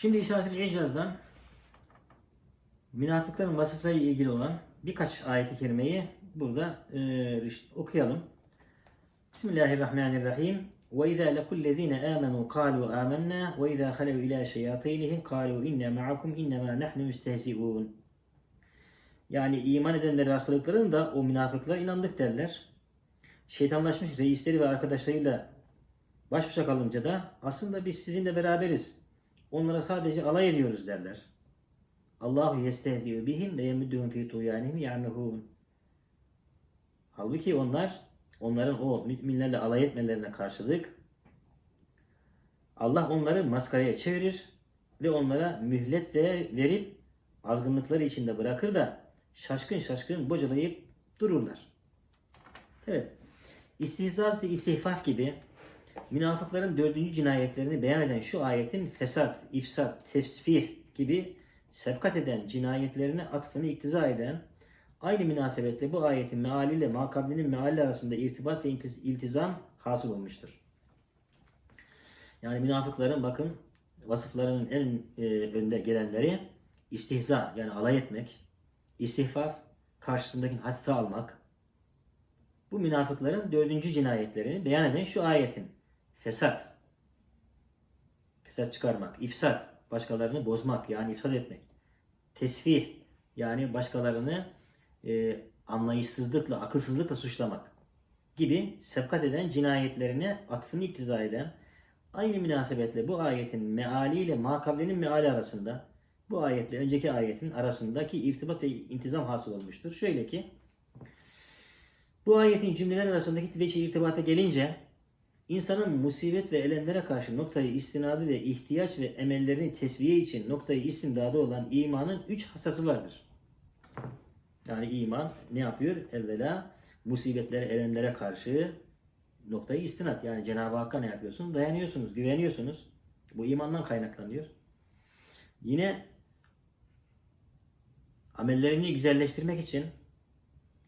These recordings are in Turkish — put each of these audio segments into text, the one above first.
Şimdi işaretli icazdan münafıkların vasıflarıyla ilgili olan birkaç ayet-i kerimeyi burada e, okuyalım. Bismillahirrahmanirrahim. وَإِذَا لَقُوا الَّذ۪ينَ آمَنُوا قَالُوا آمَنَّا وَإِذَا خَلَوْا إِلَى شَيَاطِينِهِمْ قَالُوا إِنَّا مَعَكُمْ إِنَّمَا نَحْنُ مُسْتَهْزِئُونَ Yani iman edenleri rastladıklarında o münafıklar inandık derler. Şeytanlaşmış reisleri ve arkadaşlarıyla baş başa kalınca da aslında biz sizinle beraberiz. Onlara sadece alay ediyoruz derler. Allahu yestehzi'u bihim ve yemudduhum fi tuyanihim ya'mehun. Halbuki onlar onların o müminlerle alay etmelerine karşılık Allah onları maskaraya çevirir ve onlara mühlet de verip azgınlıkları içinde bırakır da şaşkın şaşkın bocalayıp dururlar. Evet. İstihza ve istihfaf gibi münafıkların dördüncü cinayetlerini beyan eden şu ayetin fesat, ifsat, tesfih gibi sebkat eden cinayetlerine atfını iktiza eden aynı münasebetle bu ayetin mealiyle makablinin meali arasında irtibat ve iltizam hasıl olmuştur. Yani münafıkların bakın vasıflarının en e, önde gelenleri istihza yani alay etmek, istihfaf, karşısındakini hafife almak. Bu münafıkların dördüncü cinayetlerini beyan eden şu ayetin fesat, fesat çıkarmak, ifsat, başkalarını bozmak yani ifsad etmek, tesfih yani başkalarını e, anlayışsızlıkla, akılsızlıkla suçlamak gibi sebkat eden cinayetlerine atfını iktiza eden aynı münasebetle bu ayetin meali ile makablenin meali arasında bu ayetle önceki ayetin arasındaki irtibat ve intizam hasıl olmuştur. Şöyle ki bu ayetin cümleler arasındaki veçi irtibata gelince insanın musibet ve elemlere karşı noktayı istinadı ve ihtiyaç ve emellerini tesviye için noktayı istimdadı olan imanın üç hasası vardır. Yani iman ne yapıyor? Evvela musibetlere, elemlere karşı noktayı istinat. Yani Cenab-ı Hakk'a ne yapıyorsunuz? Dayanıyorsunuz, güveniyorsunuz. Bu imandan kaynaklanıyor. Yine amellerini güzelleştirmek için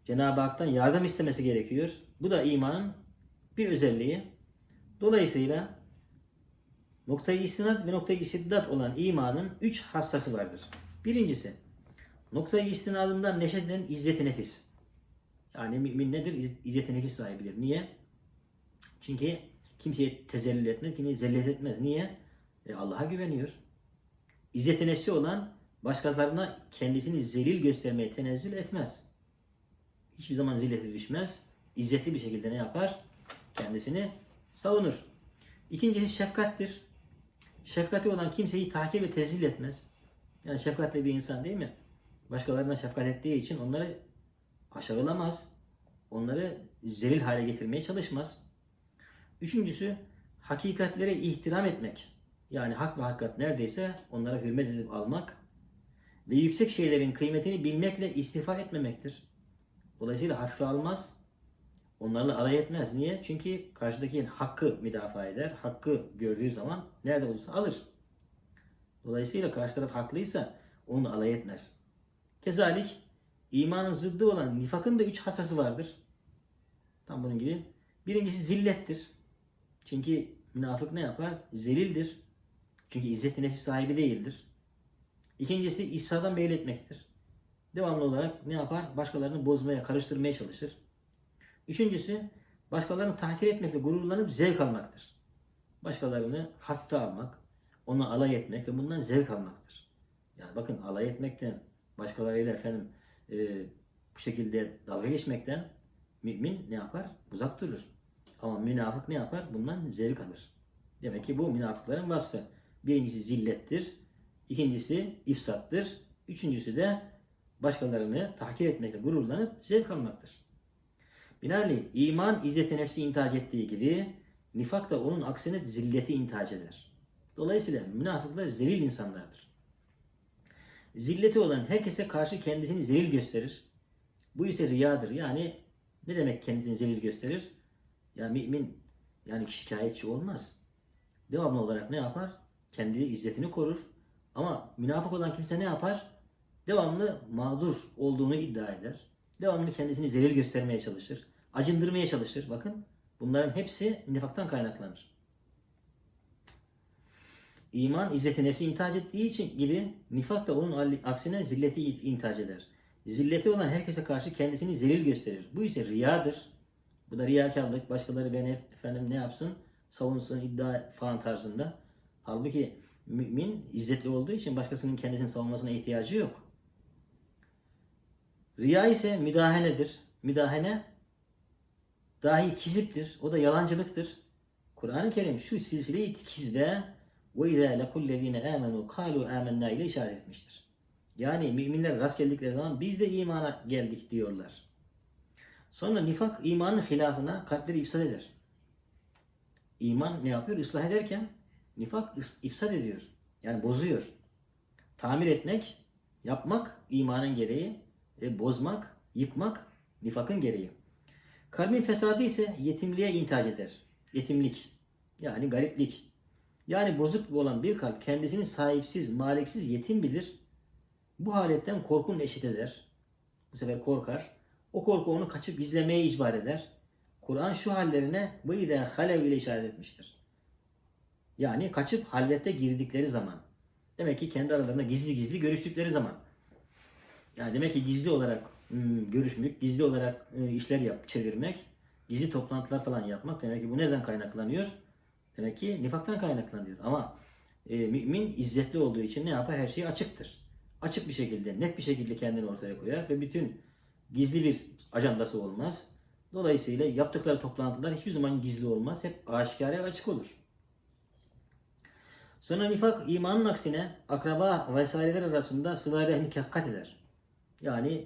Cenab-ı Hak'tan yardım istemesi gerekiyor. Bu da imanın bir özelliği. Dolayısıyla noktayı istinat ve noktayı istiddat olan imanın üç hassası vardır. Birincisi, noktayı istinadından neşeden izzet-i nefis. Yani mümin nedir? İzzet-i nefis sahibidir. Niye? Çünkü kimseye tezellül etmez, kimseye zellet etmez. Niye? E Allah'a güveniyor. İzzet-i nefsi olan başkalarına kendisini zelil göstermeye tenezzül etmez. Hiçbir zaman zillete düşmez. İzzetli bir şekilde ne yapar? Kendisini savunur. İkincisi şefkattir. Şefkati olan kimseyi takip ve tezil etmez. Yani şefkatli bir insan değil mi? Başkalarına şefkat ettiği için onları aşağılamaz. Onları zelil hale getirmeye çalışmaz. Üçüncüsü hakikatlere ihtiram etmek. Yani hak ve hakikat neredeyse onlara hürmet edip almak ve yüksek şeylerin kıymetini bilmekle istifa etmemektir. Dolayısıyla hafife almaz. Onlarla alay etmez. Niye? Çünkü karşıdaki hakkı müdafaa eder. Hakkı gördüğü zaman nerede olursa alır. Dolayısıyla karşı taraf haklıysa onu alay etmez. Kezalik imanın zıddı olan nifakın da üç hasası vardır. Tam bunun gibi. Birincisi zillettir. Çünkü münafık ne yapar? Zelildir. Çünkü izzet-i nefis sahibi değildir. İkincisi İsa'dan etmektir. Devamlı olarak ne yapar? Başkalarını bozmaya, karıştırmaya çalışır. Üçüncüsü başkalarını tahkir etmekle gururlanıp zevk almaktır. Başkalarını hafife almak, ona alay etmek ve bundan zevk almaktır. Yani bakın alay etmekten, başkalarıyla efendim e, bu şekilde dalga geçmekten mümin ne yapar? Uzak durur. Ama münafık ne yapar? Bundan zevk alır. Demek ki bu münafıkların vasfı. Birincisi zillettir. ikincisi ifsattır. Üçüncüsü de başkalarını tahkir etmekle gururlanıp zevk almaktır. Binaenaleyh iman izzet-i nefsi intihac ettiği gibi nifak da onun aksine zilleti intihac eder. Dolayısıyla münafıklar zelil insanlardır. Zilleti olan herkese karşı kendisini zelil gösterir. Bu ise riyadır. Yani ne demek kendisini zelil gösterir? Ya mümin yani şikayetçi olmaz. Devamlı olarak ne yapar? Kendi izzetini korur. Ama münafık olan kimse ne yapar? Devamlı mağdur olduğunu iddia eder. Devamlı kendisini zelil göstermeye çalışır. Acındırmaya çalışır. Bakın bunların hepsi nifaktan kaynaklanır. İman izzeti nefsi intihac ettiği için gibi nifak da onun aksine zilleti intihac eder. Zilleti olan herkese karşı kendisini zelil gösterir. Bu ise riyadır. Bu da riyakarlık. Başkaları beni efendim ne yapsın? Savunsun, iddia falan tarzında. Halbuki mümin izzetli olduğu için başkasının kendisini savunmasına ihtiyacı yok. Riya ise müdahanedir. Müdahane dahi kiziptir. O da yalancılıktır. Kur'an-ı Kerim şu silsile-i kizbe ve izâ lekullezîne âmenû kâlû âmennâ ile işaret etmiştir. Yani müminler rast geldikleri zaman biz de imana geldik diyorlar. Sonra nifak imanın hilafına kalpleri ifsad eder. İman ne yapıyor? Islah ederken nifak ifsad ediyor. Yani bozuyor. Tamir etmek, yapmak imanın gereği, e, bozmak, yıkmak nifakın gereği. Kalbin fesadı ise yetimliğe intihac eder. Yetimlik. Yani gariplik. Yani bozuk olan bir kalp kendisini sahipsiz, maliksiz, yetim bilir. Bu haletten korkun eşit eder. Bu sefer korkar. O korku onu kaçıp gizlemeye icbar eder. Kur'an şu hallerine bu ide halev ile işaret etmiştir. Yani kaçıp halvete girdikleri zaman. Demek ki kendi aralarında gizli gizli görüştükleri zaman. Yani demek ki gizli olarak görüşmek, gizli olarak ı, işler yap, çevirmek, gizli toplantılar falan yapmak demek ki bu nereden kaynaklanıyor? Demek ki nifaktan kaynaklanıyor. Ama e, mümin izzetli olduğu için ne yapar? Her şey açıktır. Açık bir şekilde, net bir şekilde kendini ortaya koyar ve bütün gizli bir ajandası olmaz. Dolayısıyla yaptıkları toplantılar hiçbir zaman gizli olmaz. Hep aşikare açık olur. Sonra nifak imanın aksine akraba vesaireler arasında sıla rahmi kat eder. Yani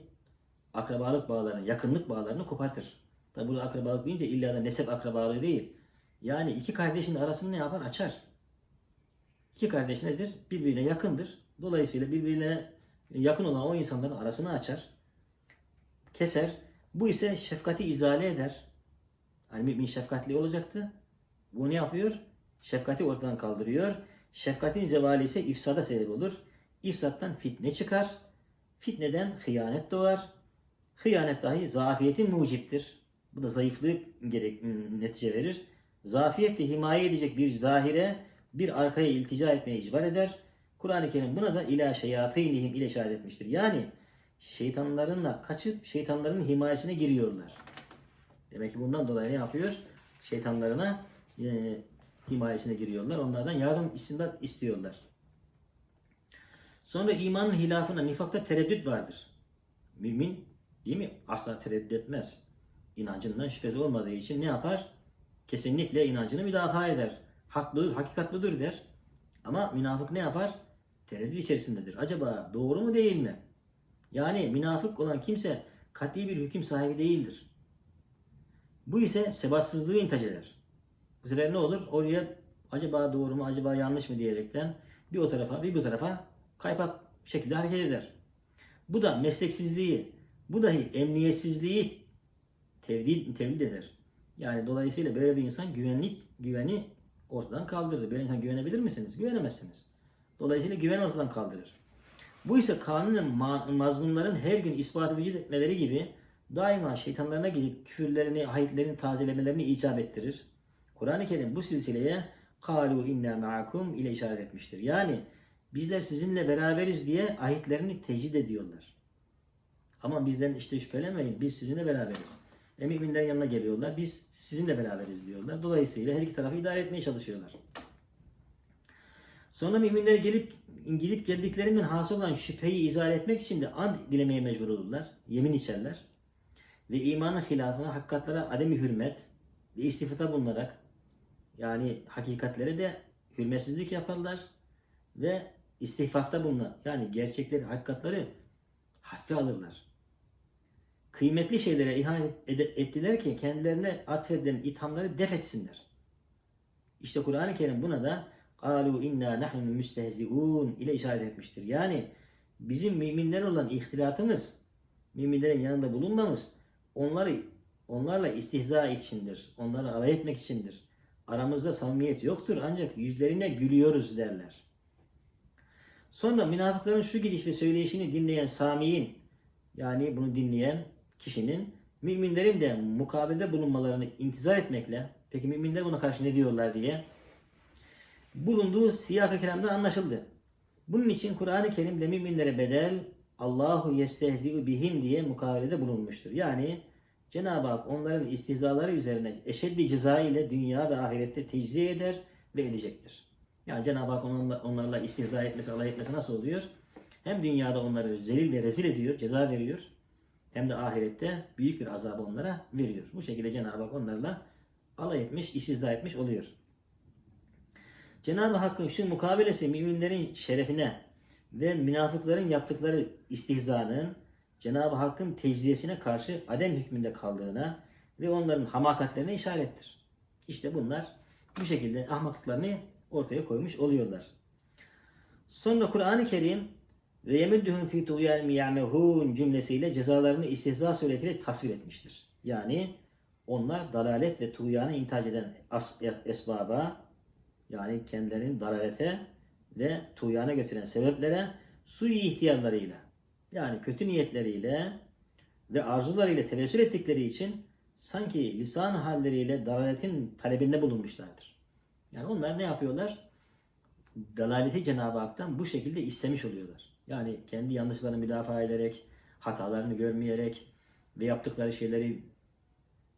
akrabalık bağlarını, yakınlık bağlarını kopartır. Tabi burada akrabalık deyince illa da nesep akrabalığı değil. Yani iki kardeşin arasını ne yapar? Açar. İki kardeş nedir? Birbirine yakındır. Dolayısıyla birbirine yakın olan o insanların arasını açar. Keser. Bu ise şefkati izale eder. Hani mümin şefkatli olacaktı. Bu ne yapıyor? Şefkati ortadan kaldırıyor. Şefkatin zevali ise ifsada sebep olur. İfsattan fitne çıkar. Fitneden hıyanet doğar. Hıyanet dahi zafiyetin muciptir. Bu da zayıflığı gerek, netice verir. Zafiyet de himaye edecek bir zahire bir arkaya iltica etmeye icbar eder. Kur'an-ı Kerim buna da ila şeyatînihim ile işaret etmiştir. Yani şeytanlarınla kaçıp şeytanların himayesine giriyorlar. Demek ki bundan dolayı ne yapıyor? Şeytanlarına e, himayesine giriyorlar. Onlardan yardım istindat istiyorlar. Sonra imanın hilafına nifakta tereddüt vardır. Mümin değil mi? Asla tereddüt etmez. İnancından şüphesi olmadığı için ne yapar? Kesinlikle inancını müdafaa eder. Haklı, hakikatlıdır der. Ama münafık ne yapar? Tereddüt içerisindedir. Acaba doğru mu değil mi? Yani münafık olan kimse kat'i bir hüküm sahibi değildir. Bu ise sebatsızlığı intihac eder. Bu sefer ne olur? Oraya acaba doğru mu, acaba yanlış mı diyerekten bir o tarafa bir bu tarafa kaypak şekilde hareket eder. Bu da mesleksizliği, bu dahi emniyetsizliği tevdil, tevdil eder. Yani dolayısıyla böyle bir insan güvenlik, güveni ortadan kaldırır. Böyle insan güvenebilir misiniz? Güvenemezsiniz. Dolayısıyla güven ortadan kaldırır. Bu ise kanunun ma- mazlumların her gün vücut etmeleri gibi daima şeytanlarına gidip küfürlerini, ayetlerini tazelemelerini icap ettirir. Kur'an-ı Kerim bu silsileye kalu inna ma'akum ile işaret etmiştir. Yani bizler sizinle beraberiz diye ayetlerini tecrid ediyorlar. Ama bizden işte şüphelemeyin biz sizinle beraberiz. E müminlerin yanına geliyorlar. Biz sizinle beraberiz diyorlar. Dolayısıyla her iki tarafı idare etmeye çalışıyorlar. Sonra müminler gelip gidip geldiklerinden hasıl olan şüpheyi izah etmek için de and dilemeye mecbur olurlar. Yemin içerler. Ve imanın hilafına hakikatlara ademi hürmet ve istifata bulunarak yani hakikatlere de hürmetsizlik yaparlar ve istihfafta bulunur. Yani gerçekleri, hakikatleri hafife alırlar Kıymetli şeylere ihanet ede- ettiler ki kendilerine atfedilen ithamları def etsinler. İşte Kur'an-ı Kerim buna da قَالُوا اِنَّا نَحْنُ müstehzi'un ile işaret etmiştir. Yani bizim müminler olan ihtilatımız, müminlerin yanında bulunmamız onları onlarla istihza içindir. Onları alay etmek içindir. Aramızda samimiyet yoktur ancak yüzlerine gülüyoruz derler. Sonra münafıkların şu gidiş ve söyleyişini dinleyen Sami'in yani bunu dinleyen kişinin müminlerin de mukabelde bulunmalarını intizar etmekle peki müminler buna karşı ne diyorlar diye bulunduğu siyah-ı kelamda anlaşıldı. Bunun için Kur'an-ı Kerim'de müminlere bedel Allahu yestehzi'u bihim diye mukavelede bulunmuştur. Yani Cenab-ı Hak onların istihzaları üzerine eşeddi ceza ile dünya ve ahirette tecziye eder ve edecektir. Yani Cenab-ı Hak onlarla, onlarla istihza etmesi, alay etmesi nasıl oluyor? Hem dünyada onları zelil ve rezil ediyor, ceza veriyor. Hem de ahirette büyük bir azabı onlara veriyor. Bu şekilde Cenab-ı Hak onlarla alay etmiş, istihza etmiş oluyor. Cenab-ı Hakk'ın şu mukabelesi müminlerin şerefine ve münafıkların yaptıkları istihzanın Cenab-ı Hakk'ın tecziyesine karşı adem hükmünde kaldığına ve onların hamakatlerine işarettir. İşte bunlar bu şekilde ahmaklıklarını ortaya koymuş oluyorlar. Sonra Kur'an-ı Kerim ve yemüddühüm fî tuğyan ya'mehûn cümlesiyle cezalarını istihza suretiyle tasvir etmiştir. Yani onlar dalalet ve tuğyanı intihac eden as- esbaba yani kendilerinin dalalete ve tuğyana götüren sebeplere sui ihtiyarlarıyla yani kötü niyetleriyle ve arzularıyla tevessül ettikleri için sanki lisan halleriyle dalaletin talebinde bulunmuşlardır. Yani onlar ne yapıyorlar? Dalaleti Cenab-ı Hak'tan bu şekilde istemiş oluyorlar. Yani kendi yanlışlarını müdafaa ederek, hatalarını görmeyerek ve yaptıkları şeyleri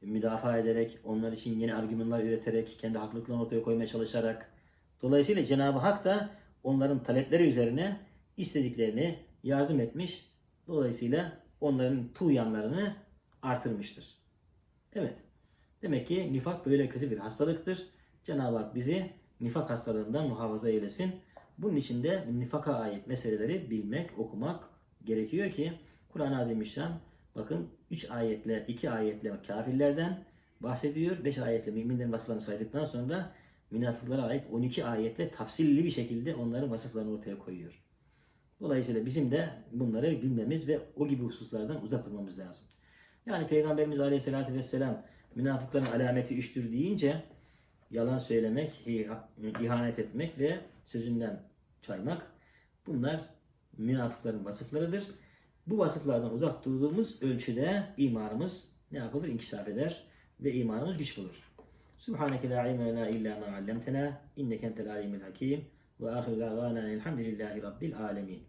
müdafaa ederek, onlar için yeni argümanlar üreterek, kendi haklılıklarını ortaya koymaya çalışarak. Dolayısıyla Cenab-ı Hak da onların talepleri üzerine istediklerini yardım etmiş. Dolayısıyla onların tuğyanlarını artırmıştır. Evet. Demek ki nifak böyle kötü bir hastalıktır. Cenab-ı Hak bizi nifak hastalığından muhafaza eylesin. Bunun için de nifaka ait meseleleri bilmek, okumak gerekiyor ki Kur'an-ı Azimüşşan bakın 3 ayetle 2 ayetle kafirlerden bahsediyor. 5 ayetle müminlerin vasıflarını saydıktan sonra münafıklara ait 12 ayetle tafsilli bir şekilde onların vasıflarını ortaya koyuyor. Dolayısıyla bizim de bunları bilmemiz ve o gibi hususlardan uzak durmamız lazım. Yani Peygamberimiz Aleyhisselatü Vesselam münafıkların alameti üçtür deyince yalan söylemek, iha- ihanet etmek ve sözünden çaymak bunlar münafıkların vasıflarıdır. Bu vasıflardan uzak durduğumuz ölçüde imanımız ne yapılır? İnkişaf eder ve imanımız güç bulur. Subhaneke la ilme lena illa ma allamtena inneke entel alimul hakim ve ahiru davana elhamdülillahi rabbil alemin.